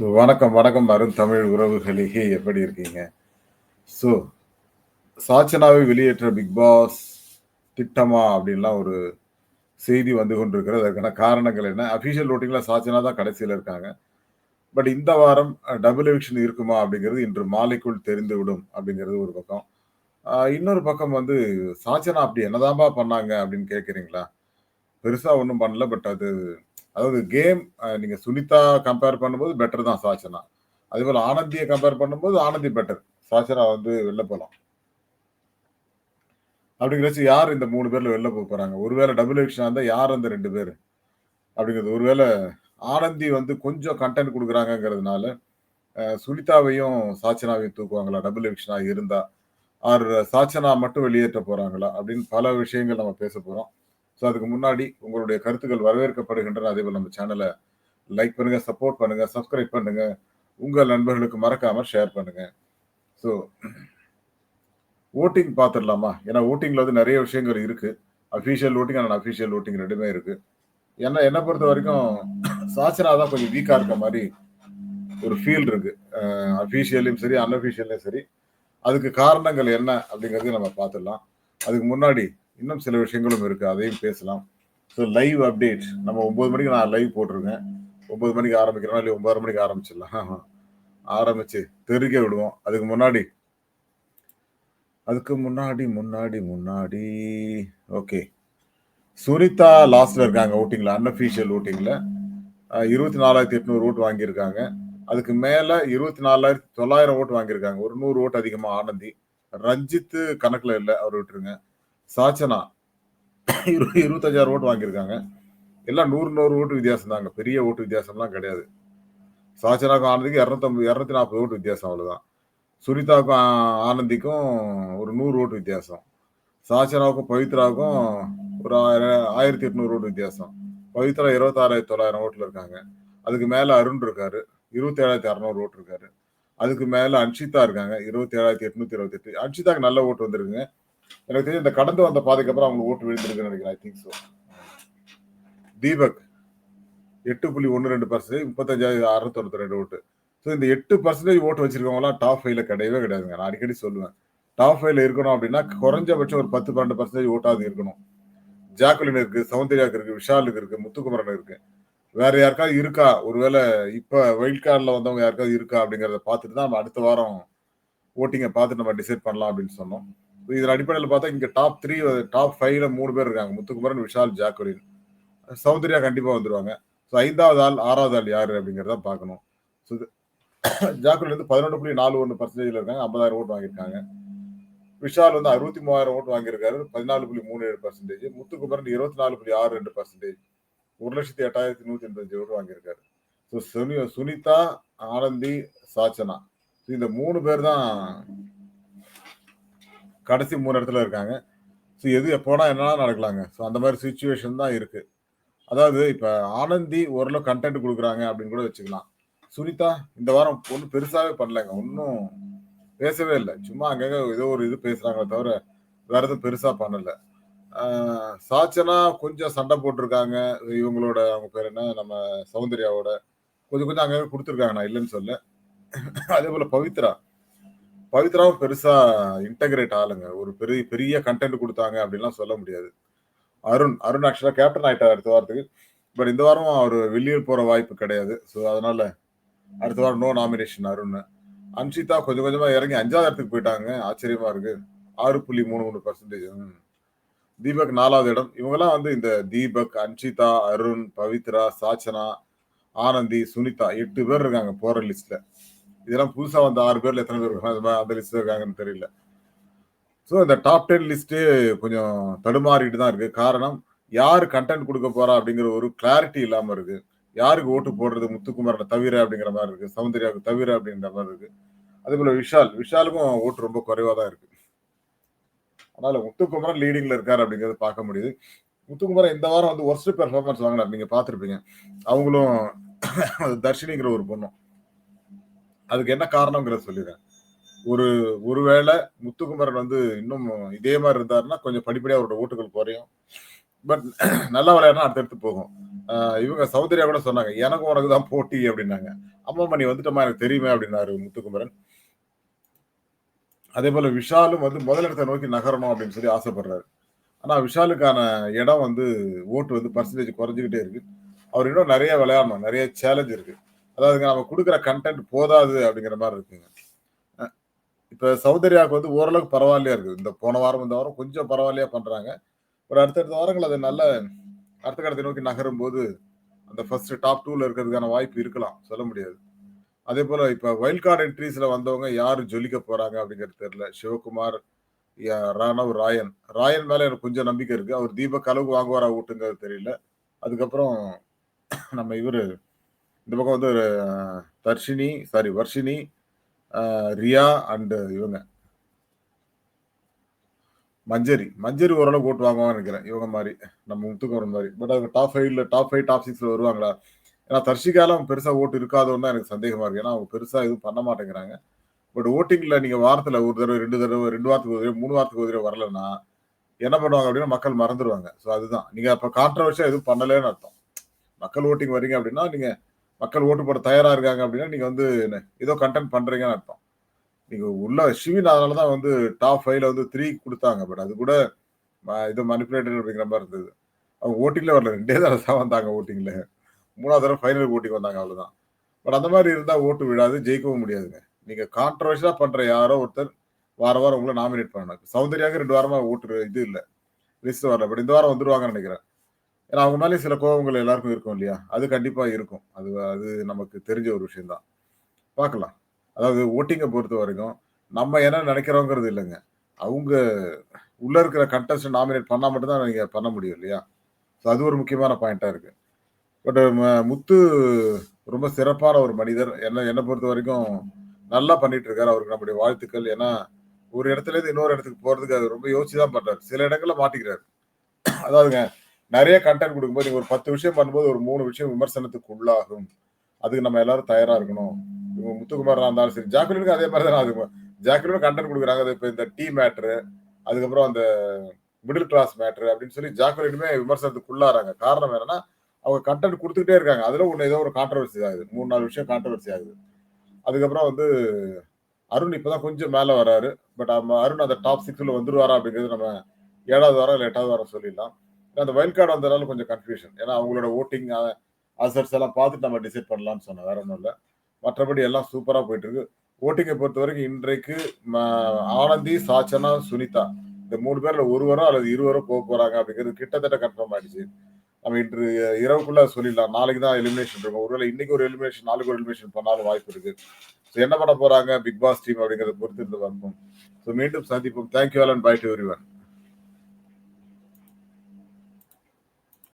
வணக்கம், வணக்கம் அருண் தமிழ் உறவுகளே! எப்படி இருக்கீங்க? ஸோ, சாச்சனாவை வெளியேற்ற பிக் பாஸ் திட்டமா? அப்படின்லாம் ஒரு செய்தி வந்து கொண்டிருக்கிறது. அதற்கான காரணங்கள் என்ன? அஃபீஷியல் வோட்டிங்ல சாச்சனா தான் கடைசியில் இருக்காங்க. பட் இந்த வாரம் டபுள் எவிக்ஷன் இருக்குமா? அப்படிங்கிறது இன்று மாலைக்குள் தெரிந்துவிடும் அப்படிங்கிறது ஒரு பக்கம். இன்னொரு பக்கம் வந்து சாச்சனா அப்படி என்னதான்பா பண்ணாங்க? அப்படின்னு கேட்குறீங்களா பெருசாக ஒன்றும் பண்ணல. பட் அது அதாவது கேம் நீங்க சுனிதா கம்பேர் பண்ணும்போது பெட்டர் தான் சாச்சனா. அதேபோல ஆனந்தியை கம்பேர் பண்ணும்போது ஆனந்தி பெட்டர். சாச்சனா வந்து வெளில போகலாம் அப்படிங்கிறச்சு யார் இந்த மூணு பேர்ல வெளில போக போறாங்க? ஒருவேளை டபுள் எவிக்ஷனா இருந்தா யார் அந்த ரெண்டு பேர் அப்படிங்கிறது. ஒருவேளை ஆனந்தி வந்து கொஞ்சம் கன்டென்ட் கொடுக்குறாங்கிறதுனால சுனிதாவையும், சாச்சனாவையும் தூக்குவாங்களா? டபுள் எவிக்ஷனா இருந்தா? ஆர் சாச்சனா மட்டும் வெளியேற்ற போறாங்களா? அப்படின்னு பல விஷயங்கள் நம்ம பேச போறோம். ஸோ அதுக்கு முன்னாடி உங்களுடைய கருத்துக்கள் வரவேற்கப்படுகின்றன. அதேபோல் நம்ம சேனலை லைக் பண்ணுங்க, சப்போர்ட் பண்ணுங்க, சப்ஸ்கிரைப் பண்ணுங்க. உங்கள் நண்பர்களுக்கு மறக்காம ஷேர் பண்ணுங்க. ஸோ ஓட்டிங் பார்த்துடலாமா? ஏன்னா ஓட்டிங்ல வந்து நிறைய விஷயங்கள் இருக்கு. Official voting and official voting ரெண்டுமே இருக்கு. என்னை பொறுத்த வரைக்கும் சாச்சனா தான் கொஞ்சம் வீக்கா இருக்க மாதிரி ஒரு ஃபீல் இருக்கு. அ சரி, அன்அஃபீஷியல்லையும் சரி. அதுக்கு காரணங்கள் என்ன? அப்படிங்கிறதையும் நம்ம பார்த்துடலாம். அதுக்கு முன்னாடி இன்னும் சில விஷயங்களும் இருக்கு. அதையும் பேசலாம். ஸோ லைவ் அப்டேட் நம்ம 9 மணிக்கு நான் லைவ் போட்டிருக்கேன். 9 மணிக்கு ஆரம்பிக்கிறோம் இல்லை 9:30 மணிக்கு ஆரம்பிச்சிடலாம். ஆரம்பிச்சு தெறிக்க விடுவோம். அதுக்கு முன்னாடி அதுக்கு முன்னாடி, முன்னாடி, முன்னாடி ஓகே. சுனிதா லாஸ்ட்ல இருக்காங்க ஓட்டிங்ல அன்அஃபிஷியல் வோட்டிங்ல. அ 24,800 ஓட் வாங்கியிருக்காங்க. அதுக்கு மேல 24,900 ஓட் வாங்கியிருக்காங்க. ஒரு நூறு ஓட்டு அதிகமா ஆனந்தி. ரஞ்சித்து கணக்குல இல்லை அவர் விட்டுருங்க. சாச்சனா இருபத்தஞ்சாயிரம் ஓட்டு வாங்கியிருக்காங்க. எல்லாம் நூறு நூறு ஓட்டு வித்தியாசம் தாங்க. பெரிய ஓட்டு வித்தியாசம்லாம் கிடையாது. சாச்சனாக்கும் ஆனந்திக்கும் 250 240 ஓட்டு வித்தியாசம் அவ்வளோதான் சுனிதாவுக்கும் ஆனந்திக்கும் ஒரு நூறு ஓட்டு வித்தியாசம். சாச்சனாவுக்கும், பவித்ராவுக்கும் ஒரு ஆயிர 1,800 ஓட்டு வித்தியாசம். பவித்ரா இருபத்தாறாயிரத்தி தொள்ளாயிரம் ஓட்டில் இருக்காங்க. அதுக்கு மேலே அருண் இருக்காரு. 27,600 ஓட்டு இருக்காரு. அதுக்கு மேலே அன்ஷிதா இருக்காங்க. 27,828 அன்ஷிதாக்கு நல்ல ஓட்டு வந்திருக்குங்க. எனக்கு தெரிஞ்சு இந்த கடந்து வந்த பாதைக்கு அப்புறம் அவங்களுக்கு ஓட்டு விழுந்திருக்குன்னு நினைக்கிறேன் ஐ திங்க் ஸோ தீபக் 8.12% 35,692 ஓட்டு. ஸோ இந்த எட்டு பர்சன்டேஜ் ஓட்டு வச்சிருக்கவங்களாம் டாப் ஃபைவ்ல கிடையவே கிடையாதுங்க. நான் அடிக்கடி சொல்லுவேன். டாப் ஃபைவ்ல இருக்கணும் அப்படின்னா குறைஞ்சபட்சம் ஒரு 10, 12% ஓட்டாவது இருக்கணும். ஜாக்குலின் இருக்கு, சௌந்தர்யாக்கு இருக்கு, விஷாலுக்கு இருக்கு, முத்துக்குமரன் இருக்கு. வேற யாருக்காவது இருக்கா? ஒருவேளை இப்ப வைல்ட் கார்டில் வந்தவங்க யாருக்காவது இருக்கா? அப்படிங்கிறத பார்த்துட்டு தான் நம்ம அடுத்த வாரம் ஓட்டிங்கை பார்த்துட்டு நம்ம டிசைட் பண்ணலாம் அப்படின்னு சொன்னோம். இதன் அடிப்படையில் பார்த்தா இங்கே டாப் த்ரீ டாப் ஃபைவ்ல மூணு பேர் இருக்காங்க. முத்துக்குமரன் விஷால் ஜாக்குரின் சௌந்தர்யா கண்டிப்பாக வந்துடுவாங்க ஸோ ஐந்தாவது ஆள் ஆறாவது ஆள் யார் அப்படிங்கிறத பார்க்கணும். ஸோ ஜாக்குரின் வந்து பதினொன்று புள்ளி நாலு ஒன்று பர்சன்டேஜில் இருக்காங்க. ஐம்பதாயிரம் ஓட்டு வாங்கியிருக்காங்க. விஷால் வந்து அறுபத்தி மூவாயிரம் ஓட்டு வாங்கியிருக்காரு. பதினாலு புள்ளி மூணு ஏழு பர்சன்டேஜ் முத்துக்குமரன் இருபத்தி நாலு புள்ளி ஆறு ரெண்டு பர்சன்டேஜ் ஒரு லட்சத்தி எட்டாயிரத்தி நூற்றி எண்பத்தஞ்சு ஓட்டு வாங்கியிருக்காரு. ஸோ சுனி சுனிதா ஆனந்தி சாச்சனா. இந்த மூணு பேர் தான் கடைசி மூணு இடத்துல இருக்காங்க. ஸோ எது எப்போனா என்னன்னா நடக்கலாங்க. ஸோ அந்த மாதிரி சுச்சுவேஷன் தான் இருக்குது அதாவது இப்போ ஆனந்தி ஓரளவு கன்டென்ட் கொடுக்குறாங்க அப்படின்னு கூட வச்சுக்கலாம். சுனிதா இந்த வாரம் ஒன்றும் பெருசாகவே பண்ணலைங்க ஒன்றும் பேசவே இல்லை சும்மா அங்கங்கே ஏதோ ஒரு இது பேசுகிறாங்களே தவிர, வேறு எதுவும் பெருசாக பண்ணலை சாச்சனா கொஞ்சம் சண்டை போட்டிருக்காங்க இவங்களோட அவங்க பேர் என்ன? நம்ம சௌந்தர்யாவோட. கொஞ்சம் கொஞ்சம் அங்கங்கே கொடுத்துருக்காங்க நான் இல்லைன்னு சொல்ல அதே போல் பவித்ரா. பவித்ராவும் பெருசா இன்டகிரேட் ஆளுங்க ஒரு பெரிய பெரிய கன்டென்ட் கொடுத்தாங்க அப்படின்லாம் சொல்ல முடியாது. அருண் அருண் ஆக்சுவலா கேப்டன் ஆயிட்டார் அடுத்த வாரத்துக்கு. பட் இந்த வாரம் அவர் வெளியே போற வாய்ப்பு கிடையாது. ஸோ அதனால அடுத்த வாரம் நோ நாமினேஷன் அருண். அன்ஷிதா கொஞ்சம் கொஞ்சமா இறங்கி அஞ்சாவது இடத்துக்கு போயிட்டாங்க. ஆச்சரியமா இருக்கு. 6.33% ம். தீபக் நாலாவது இடம். இவங்கெல்லாம் வந்து இந்த தீபக், அன்ஷிதா, அருண், பவித்ரா, சாச்சனா, ஆனந்தி, சுனிதா எட்டு பேர் இருக்காங்க போற லிஸ்ட்ல. இதெல்லாம் புதுசா வந்த ஆறு பேர்ல எத்தனை பேர் அந்த லிஸ்ட்ல இருக்காங்கன்னு தெரியல. ஸோ இந்த டாப் டென் லிஸ்ட்டு கொஞ்சம் தடுமாறிட்டு தான் இருக்கு. காரணம் யார் கன்டென்ட் கொடுக்க போறா? அப்படிங்கிற ஒரு கிளாரிட்டி இல்லாம இருக்கு. யாருக்கு ஓட்டு போடுறது? முத்துக்குமாரோட தவிர அப்படிங்கிற மாதிரி இருக்கு. சௌந்தர்யாவுக்கு தவிர அப்படிங்கிற மாதிரி இருக்குது இருக்கு. அதேபோல விஷால். விஷாலுக்கும் ஓட்டு ரொம்ப குறைவா தான் இருக்கு. அதனால முத்துக்குமரன் லீடிங்ல இருக்காரு அப்படிங்கிறது பார்க்க முடியுது. முத்துக்குமரன் இந்த வாரம் வந்து ஒர்ஸ்ட் பெர்ஃபார்மன்ஸ் வாங்கினார் நீங்க பார்த்துருப்பீங்க அவங்களும் தர்ஷினிங்கிற ஒரு பொண்ணும். அதுக்கு என்ன காரணம்ங்கிறத சொல்லிடுறேன். ஒரு ஒருவேளை முத்துக்குமரன் வந்து இன்னும் இதே மாதிரி இருந்தாருன்னா, கொஞ்சம் படிப்படியாக அவரோட ஓட்டுகள் குறையும். பட் நல்லா விளையாடுனா அடுத்தடுத்து போகும். இவங்க சௌந்தர்யா கூட சொன்னாங்க எனக்கும் உனக்கு தான் போட்டி அப்படின்னாங்க. அம்மா மணி வந்துட்டோமா? எனக்கு தெரியுமே அப்படின்னாரு முத்துக்குமரன். அதே போல விஷாலும் வந்து முதலிடத்தை நோக்கி நகரணும் அப்படின்னு சொல்லி ஆசைப்படுறாரு. ஆனா விஷாலுக்கான இடம் வந்து ஓட்டு வந்து பர்சன்டேஜ் குறைஞ்சிக்கிட்டே இருக்கு. அவர் இன்னும் நிறைய விளையாடணும் நிறைய சேலஞ்ச் இருக்கு. அதாவது நம்ம கொடுக்குற கண்டென்ட் போதாது அப்படிங்கிற மாதிரி இருக்குங்க. இப்போ சௌந்தர்யாவுக்கு வந்து ஓரளவுக்கு பரவாயில்லையா இருக்குது. இந்த போன வாரம் இந்த வாரம் கொஞ்சம் பரவாயில்லையா பண்ணுறாங்க ஒரு அடுத்தடுத்த வாரங்கள் அது நல்ல அடுத்த கடத்தை நோக்கி நகரும் போது அந்த ஃபர்ஸ்ட் டாப் டூவில் இருக்கிறதுக்கான வாய்ப்பு இருக்கலாம். சொல்ல முடியாது. அதே போல் இப்போ வைல்ட் கார்டு என்ட்ரீஸில் வந்தவங்க யார் ஜொலிக்க போகிறாங்க அப்படிங்கிறது தெரியல. சிவகுமார் யா- ராணவ் ராயன். ராயன் மேலே எனக்கு கொஞ்சம் நம்பிக்கை இருக்குது அவர் தீபக் அளவுக்கு வாங்குவாரா ஊட்டுங்கிறது தெரியல. அதுக்கப்புறம் நம்ம இவர் இந்த பக்கம் வந்து ஒரு தர்ஷினி சாரி வர்ஷினி ரியா அண்டு இவங்க. மஞ்சரி. மஞ்சரி ஓரளவு ஓட்டு வாங்குவாங்கன்னு நினைக்கிறேன். இவங்க மாதிரி. நம்ம முத்துக்குமரன் மாதிரி. பட் அவங்க டாப் ஃபைவ்ல டாப் ஃபைவ் டாப் சிக்ஸ்ல வருவாங்களா? ஏன்னா தர்ஷிகாலாம் பெருசாக ஓட்டு இருக்காதோன்னு தான் எனக்கு சந்தேகமா இருக்கு. ஏன்னா அவங்க பெருசாக எதுவும் பண்ண மாட்டேங்கிறாங்க. பட் ஓட்டிங்ல நீங்க வாரத்துல ஒரு தடவை ரெண்டு தடவை ரெண்டு வாரத்துக்கு ஒரு தடவை மூணு வாரத்துக்கு ஒரு தடவை வரலன்னா என்ன பண்ணுவாங்க அப்படின்னா மக்கள் மறந்துடுவாங்க ஸோ அதுதான். நீங்க அப்போ கான்ட்ரவர்ஷியா எதுவும் பண்ணலன்னு அர்த்தம். மக்கள் ஓட்டிங் வரீங்க அப்படின்னா நீங்க மக்கள் ஓட்டு போட தயாரா இருக்காங்க அப்படின்னா நீங்க வந்து என்ன, ஏதோ கண்டென்ட் பண்றீங்கன்னு அர்த்தம். நீங்க உள்ள சிவின் அதனால தான் வந்து டாப் ஃபைவ்ல வந்து த்ரீ கொடுத்தாங்க பட் அது கூட இது மனிப்புலேட்டட் அப்படிங்கிற மாதிரி இருந்தது. அவங்க ஓட்டிங்ல வரல ரெண்டே தடவை தான் வந்தாங்க ஓட்டிங்ல மூணாவது தடவை ஃபைனல் ஓட்டிங் வந்தாங்க அவ்வளவுதான். பட் அந்த மாதிரி இருந்தா ஓட்டு விழாது ஜெயிக்கவும் முடியாதுங்க. நீங்க கான்ட்ரவர்ஷியா பண்ற யாரோ ஒருத்தர் வார வாரம் உங்களை நாமினேட் பண்ணணும். சௌந்தர்யாவுக்கு ரெண்டு வாரமா ஓட்டு இது இல்லை. லிஸ்ட் வரல பட் இந்த வாரம் வந்துருவாங்கன்னு நினைக்கிறேன். ஏன்னா அவங்க மேலே சில கோபங்கள் எல்லாருக்கும் இருக்கும் இல்லையா? அது கண்டிப்பா இருக்கும். அது அது நமக்கு தெரிஞ்ச ஒரு விஷயம்தான். பார்க்கலாம். அதாவது ஓட்டிங்கை பொறுத்த வரைக்கும் நம்ம என்ன நினைக்கிறோங்கிறது இல்லைங்க. அவங்க உள்ள இருக்கிற கண்டஸ்ட் நாமினேட் பண்ணால் மட்டும்தான் நீங்கள் பண்ண முடியும் இல்லையா? ஸோ அது ஒரு முக்கியமான பாயிண்ட்டாக இருக்குது பட் முத்து ரொம்ப சிறப்பான ஒரு மனிதர். என்ன என்னை பொறுத்த வரைக்கும் நல்லா பண்ணிட்டு இருக்காரு அவருக்கு நம்முடைய வாழ்த்துக்கள். ஏன்னா ஒரு இடத்துல இருந்து இன்னொரு இடத்துக்கு போகிறதுக்கு அது ரொம்ப யோசிச்சு தான் பண்ணுறாரு சில இடங்களில் மாட்டிக்கிறாரு. அதாவதுங்க நிறைய கண்டென்ட் கொடுக்கும்போது நீங்க ஒரு பத்து விஷயம் பண்ணும்போது ஒரு மூணு விஷயம் விமர்சனத்துக்கு உள்ளாகும். அதுக்கு நம்ம எல்லாரும் தயாரா இருக்கணும். இவங்க முத்துக்குமாரா இருந்தாலும் சரி ஜாக்குலினுக்கு அதே மாதிரி தான். அதுக்கு ஜாக்குலினும் கண்டென்ட் கொடுக்குறாங்க. அது இப்போ இந்த டீ மேட்ரு அதுக்கப்புறம் அந்த மிடில் கிளாஸ் மேட்ரு அப்படின்னு சொல்லி ஜாக்குலினுமே விமர்சனத்துக்கு உள்ளாராங்க காரணம் என்னன்னா அவங்க கண்டென்ட் கொடுத்துக்கிட்டே இருக்காங்க. அதுல ஒன்று ஏதோ ஒரு கான்ட்ரவர்சி ஆகுது. மூணு நாலு விஷயம் கான்ட்ரவர்சி ஆகுது. அதுக்கப்புறம் வந்து அருண் இப்போதான் கொஞ்சம் மேலே வராரு. பட் அருண் அந்த டாப் சிக்ஸில் வந்துருவாரா அப்படிங்கிறது நம்ம ஏழாவது வாரம் இல்லை எட்டாவது வாரம் சொல்லிடலாம். அந்த வைல்ட் கார்டு வந்ததால கொஞ்சம் கன்ஃபியூஷன் ஏன்னா அவங்களோட ஓட்டிங் அசட்ஸ் எல்லாம் பார்த்துட்டு நம்ம டிசைட் பண்ணலாம்னு சொன்னேன். வேற ஒன்றும் இல்லை. மற்றபடி எல்லாம் சூப்பராக போயிட்டு இருக்கு. ஓட்டிங்கை பொறுத்த வரைக்கும் இன்றைக்கு ஆனந்தி சாச்சனா சுனிதா இந்த மூணு பேர்ல ஒருவரோ அல்லது இருவரோ போக போறாங்க அப்படிங்கிறது கிட்டத்தட்ட கன்ஃபார்ம் ஆயிடுச்சு. நம்ம இன்று இரவுக்குள்ள சொல்லிடலாம். நாளைக்கு தான் எலிமினேஷன் இருக்கும். ஒருவேளை இன்னைக்கு ஒரு எலிமினேஷன் நாளைக்கு ஒரு எலிமினேஷன் பண்ணாலும் வாய்ப்பு இருக்கு. ஸோ என்ன பண்ண போறாங்க? பிக் பாஸ் டீம் அப்படிங்கறத பொறுத்து இருந்து பார்ப்போம் ஸோ மீண்டும் சந்திப்போம். Thank you all and bye to everyone